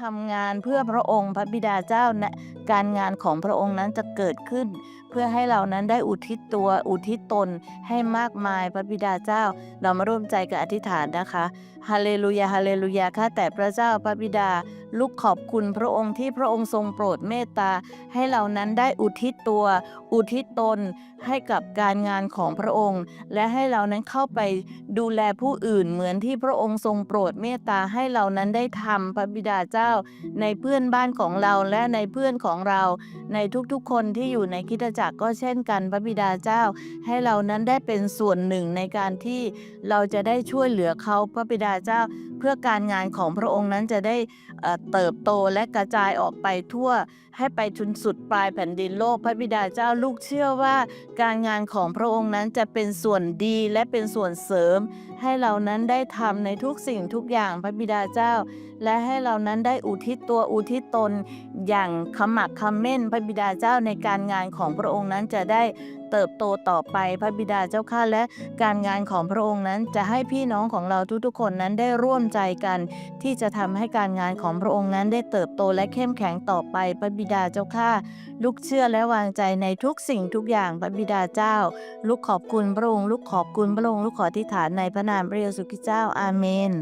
ทำงานเพื่อพระองค์พระบิดาเจ้านะ การงานของพระองค์นั้นจะเกิดขึ้น เพื่อให้เรานั้นได้อุทิศตัวอุทิศตนให้มากมายพระบิดาเจ้า เรามาร่วมใจกับอธิษฐานนะคะฮาเลลูยาฮาเลลูยาข้าแต่พระเจ้าพระบิดา ลูกขอบคุณพระองค์ที่พระองค์ทรงโปรดเมตตา ให้เรานั้นได้อุทิศตัว อุทิศตนให้กับการงานของพระองค์ และให้เรานั้นเข้าไปดูแลผู้อื่นเหมือนที่พระองค์ทรงโปรดเมตตาให้เรานั้นได้ทำพระบิดาเจ้า ในเพื่อนบ้านของเราและในเพื่อนของเรา ในทุกๆคนที่อยู่ในคิดจักรก็เช่นกันพระบิดาเจ้า ให้เรานั้นได้เป็นส่วนหนึ่งในการที่เราจะได้ช่วยเหลือเขาพระบิดาเจ้า พื่อการงานของพระองค์นั้นจะได้เติบโตและกระจายออกไปทั่ว ให้ไปจนสุดปลายแผ่นดินโลกพระบิดาเจ้าลูกเชื่อว่าการงานของพระองค์นั้นจะเป็นส่วนดีและเป็นส่วนเสริม ให้เรานั้นได้ทำในทุกสิ่งทุกอย่างพระบิดาเจ้า และให้เรานั้นได้อุทิศตัวอุทิศตน อย่างขมักขม้นพระบิดาเจ้าในการงานของพระองค์นั้นจะได้ เติบโตต่อไปพระบิดาเจ้าข้าและการงานของพระองค์นั้นจะให้พี่น้องของเราทุกๆคนนั้นได้ร่วมใจกัน ที่จะทำให้การงานของพระองค์นั้นได้เติบโตและเข้มแข็งต่อไปพระบิดาเจ้าข้าลูกเชื่อและวางใจในทุกสิ่งทุกอย่างพระบิดาเจ้า ลูกขอบคุณพระองค์ลูกขอบคุณพระองค์ลูกขออธิฐานในพระนามพระเยซูคริสต์เจ้าอาเมน